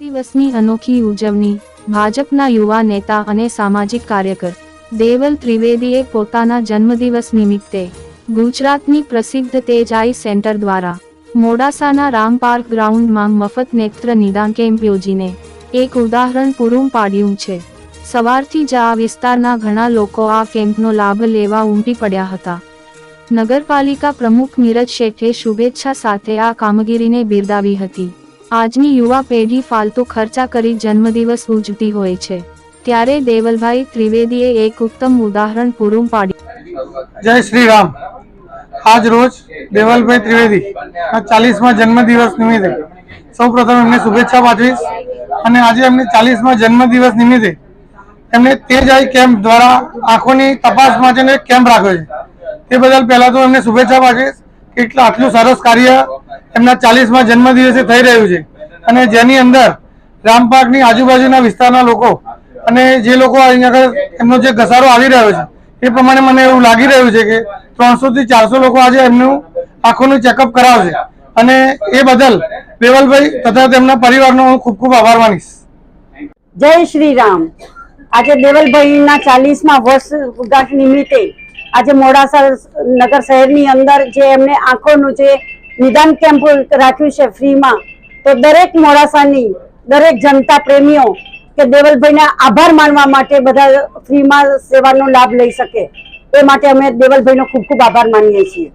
દિવસની અનોખી ઉજવણી, ભાજપના યુવા નેતા અને સામાજિક કાર્યકર. દેવલ ત્રિવેદીએ પોતાના જન્મદિવસ નિમિત્તે ગુજરાતની પ્રસિદ્ધ તેજ આઈ સેન્ટર દ્વારા મોડાસાના રામ પાર્ક ગ્રાઉન્ડમાં મફત નેત્ર નિદાન કેમ્પ યોજીને એક ઉદાહરણ પૂરું પાડ્યું છે. સવારથી જ આ વિસ્તારના ઘણા લોકો આ કેમ્પનો લાભ લેવા ઉમટી પડ્યા હતા. નગરપાલિકા પ્રમુખ નીરજ શેઠે શુભેચ્છા સાથે આ કામગીરીને બિરદાવી હતી. આજની યુવા પેઢી ફાલતુ ખર્ચા કરી જન્મદિવસ ઉજવતી હોય છે. ત્યારે દેવલભાઈ ત્રિવેદીએ એક ઉત્તમ ઉદાહરણ પૂરું પાડ્યું. જય શ્રી રામ આજ રોજ દેવલભાઈ ત્રિવેદી ચાલીસમાં જન્મદિવસ નિમિત્તે સૌ પ્રથમ એમને શુભેચ્છા પાઠવીશ અને આજે એમને ચાલીસમાં જન્મદિવસ નિમિત્તે એમને તેજ આઈ કેમ્પ દ્વારા આંખોની તપાસ માટેનો એક કેમ્પ રાખ્યો છે. તે બદલ પહેલા તો એમને શુભેચ્છા પાઠવીશ. કે આટલું સરસ કાર્ય એમના ચાલીસમાં જન્મદિવસે થઈ રહ્યું છે. અને જેની અંદર રામપાર્કની આજુબાજુના વિસ્તારના લોકો અને જે લોકો અહીંયા એમનો જે ઘસારો આવી રહ્યો છે, એ પ્રમાણે મને એવું લાગી રહ્યું છે કે ત્રણસો થી ચારસો લોકો આજે એમનું આંખોનું ચેકઅપ કરાવશે. અને એ બદલ દેવલભાઈ તથા તેમના પરિવારનો હું ખૂબ ખૂબ આભાર માનીશ. જય શ્રી રામ આજે દેવલભાઈના ચાલીસમાં વર્ષ ગાંઠ નિમિત્તે આજે મોડાસા નગર શહેરની અંદર જે એમને આંખોનું જે નિદાન કેમ્પ રાખ્યું છે ફ્રીમાં. તો દરેક મોડાસાની દરેક જનતા પ્રેમીઓ કે દેવલભાઈના આભાર માનવા માટે બધા ફ્રીમાં સેવાનો લાભ લઈ શકે. એ માટે અમે દેવલભાઈનો ખૂબ ખૂબ આભાર માનીએ છીએ.